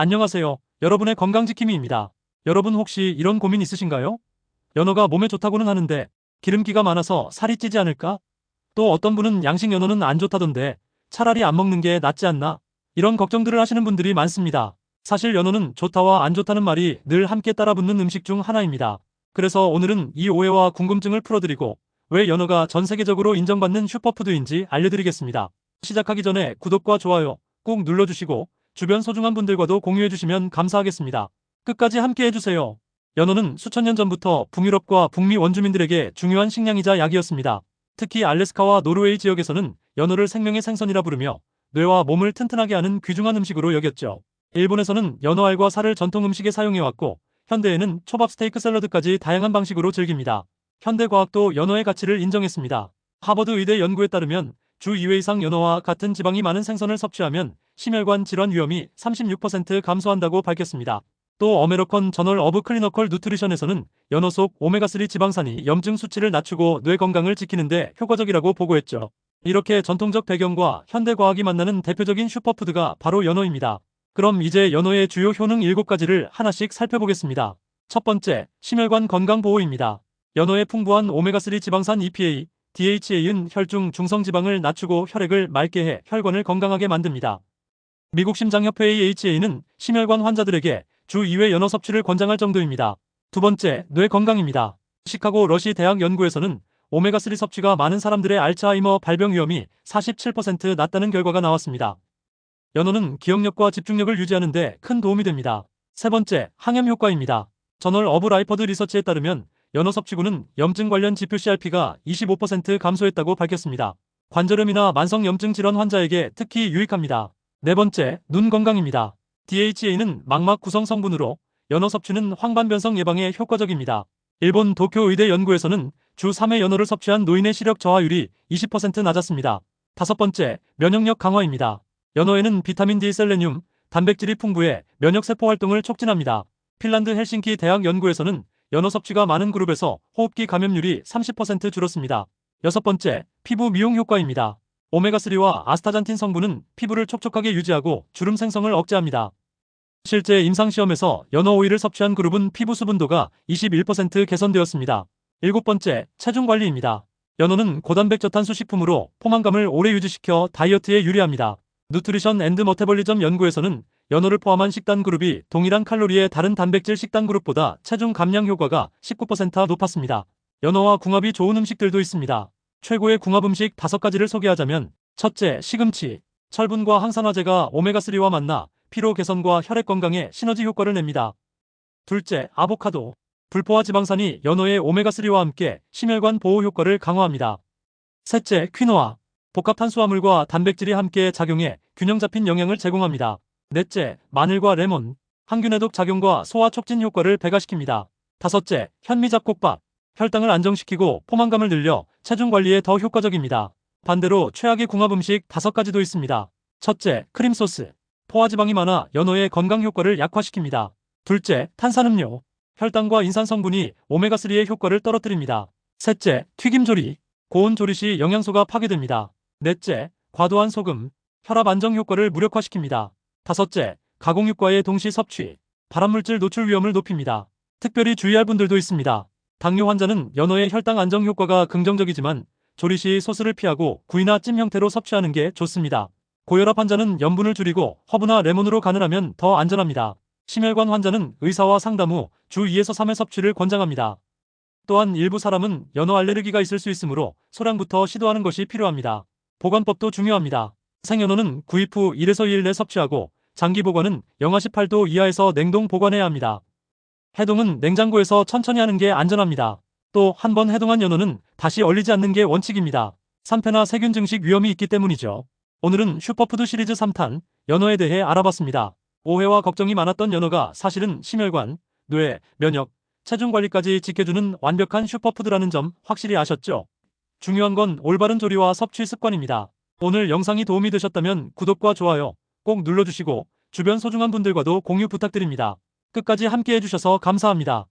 안녕하세요. 여러분의 건강지킴이입니다. 여러분 혹시 이런 고민 있으신가요? 연어가 몸에 좋다고는 하는데 기름기가 많아서 살이 찌지 않을까? 또 어떤 분은 양식 연어는 안 좋다던데 차라리 안 먹는 게 낫지 않나? 이런 걱정들을 하시는 분들이 많습니다. 사실 연어는 좋다와 안 좋다는 말이 늘 함께 따라붙는 음식 중 하나입니다. 그래서 오늘은 이 오해와 궁금증을 풀어드리고 왜 연어가 전 세계적으로 인정받는 슈퍼푸드인지 알려드리겠습니다. 시작하기 전에 구독과 좋아요 꼭 눌러주시고 주변 소중한 분들과도 공유해주시면 감사하겠습니다. 끝까지 함께 해주세요. 연어는 수천 년 전부터 북유럽과 북미 원주민들에게 중요한 식량이자 약이었습니다. 특히 알래스카와 노르웨이 지역에서는 연어를 생명의 생선이라 부르며 뇌와 몸을 튼튼하게 하는 귀중한 음식으로 여겼죠. 일본에서는 연어알과 살을 전통 음식에 사용해왔고 현대에는 초밥 스테이크 샐러드까지 다양한 방식으로 즐깁니다. 현대과학도 연어의 가치를 인정했습니다. 하버드 의대 연구에 따르면 주 2회 이상 연어와 같은 지방이 많은 생선을 섭취하면 심혈관 질환 위험이 36% 감소한다고 밝혔습니다. 또 어메리컨 저널 어브 클리너컬 누트리션에서는 연어 속 오메가3 지방산이 염증 수치를 낮추고 뇌 건강을 지키는데 효과적이라고 보고했죠. 이렇게 전통적 배경과 현대 과학이 만나는 대표적인 슈퍼푸드가 바로 연어입니다. 그럼 이제 연어의 주요 효능 7가지를 하나씩 살펴보겠습니다. 첫 번째, 심혈관 건강 보호입니다. 연어의 풍부한 오메가3 지방산 EPA, DHA는 혈중 중성지방을 낮추고 혈액을 맑게 해 혈관을 건강하게 만듭니다. 미국 심장협회 AHA는 심혈관 환자들에게 주 2회 연어 섭취를 권장할 정도입니다. 두 번째, 뇌 건강입니다. 시카고 러시 대학 연구에서는 오메가3 섭취가 많은 사람들의 알츠하이머 발병 위험이 47% 낮다는 결과가 나왔습니다. 연어는 기억력과 집중력을 유지하는 데 큰 도움이 됩니다. 세 번째, 항염 효과입니다. 저널 어브 라이퍼드 리서치에 따르면 연어 섭취구는 염증 관련 지표 CRP가 25% 감소했다고 밝혔습니다. 관절염이나 만성 염증 질환 환자에게 특히 유익합니다. 네 번째, 눈 건강입니다. DHA는 망막 구성 성분으로 연어 섭취는 황반변성 예방에 효과적입니다. 일본 도쿄 의대 연구에서는 주 3회 연어를 섭취한 노인의 시력 저하율이 20% 낮았습니다. 다섯 번째, 면역력 강화입니다. 연어에는 비타민 D 셀레늄, 단백질이 풍부해 면역세포 활동을 촉진합니다. 핀란드 헬싱키 대학 연구에서는 연어 섭취가 많은 그룹에서 호흡기 감염률이 30% 줄었습니다. 여섯 번째, 피부 미용 효과입니다. 오메가3와 아스타잔틴 성분은 피부를 촉촉하게 유지하고 주름 생성을 억제합니다. 실제 임상시험에서 연어 오일을 섭취한 그룹은 피부 수분도가 21% 개선되었습니다. 일곱 번째, 체중 관리입니다. 연어는 고단백 저탄수 식품으로 포만감을 오래 유지시켜 다이어트에 유리합니다. 누트리션 앤드 머테벌리점 연구에서는 연어를 포함한 식단 그룹이 동일한 칼로리의 다른 단백질 식단 그룹보다 체중 감량 효과가 19% 높았습니다. 연어와 궁합이 좋은 음식들도 있습니다. 최고의 궁합 음식 5가지를 소개하자면 첫째, 시금치. 철분과 항산화제가 오메가3와 만나 피로 개선과 혈액 건강에 시너지 효과를 냅니다. 둘째, 아보카도. 불포화 지방산이 연어의 오메가3와 함께 심혈관 보호 효과를 강화합니다. 셋째, 퀴노아. 복합 탄수화물과 단백질이 함께 작용해 균형 잡힌 영양을 제공합니다. 넷째, 마늘과 레몬. 항균 해독 작용과 소화 촉진 효과를 배가시킵니다. 다섯째, 현미 잡곡밥. 혈당을 안정시키고 포만감을 늘려 체중 관리에 더 효과적입니다. 반대로 최악의 궁합 음식 다섯 가지도 있습니다. 첫째, 크림소스. 포화지방이 많아 연어의 건강 효과를 약화시킵니다. 둘째, 탄산음료. 혈당과 인산 성분이 오메가3의 효과를 떨어뜨립니다. 셋째, 튀김조리. 고온 조리 시 영양소가 파괴됩니다. 넷째, 과도한 소금. 혈압 안정 효과를 무력화시킵니다. 다섯째, 가공육과의 동시 섭취. 발암물질 노출 위험을 높입니다. 특별히 주의할 분들도 있습니다. 당뇨 환자는 연어의 혈당 안정 효과가 긍정적이지만 조리 시 소스를 피하고 구이나 찜 형태로 섭취하는 게 좋습니다. 고혈압 환자는 염분을 줄이고 허브나 레몬으로 간을 하면 더 안전합니다. 심혈관 환자는 의사와 상담 후 주 2에서 3회 섭취를 권장합니다. 또한 일부 사람은 연어 알레르기가 있을 수 있으므로 소량부터 시도하는 것이 필요합니다. 보관법도 중요합니다. 생연어는 구입 후 1에서 2일 내 섭취하고 장기 보관은 영하 18도 이하에서 냉동 보관해야 합니다. 해동은 냉장고에서 천천히 하는 게 안전합니다. 또 한 번 해동한 연어는 다시 얼리지 않는 게 원칙입니다. 산패나 세균 증식 위험이 있기 때문이죠. 오늘은 슈퍼푸드 시리즈 3탄 연어에 대해 알아봤습니다. 오해와 걱정이 많았던 연어가 사실은 심혈관, 뇌, 면역, 체중 관리까지 지켜주는 완벽한 슈퍼푸드라는 점 확실히 아셨죠? 중요한 건 올바른 조리와 섭취 습관입니다. 오늘 영상이 도움이 되셨다면 구독과 좋아요 꼭 눌러주시고 주변 소중한 분들과도 공유 부탁드립니다. 끝까지 함께 해 주셔서 감사합니다.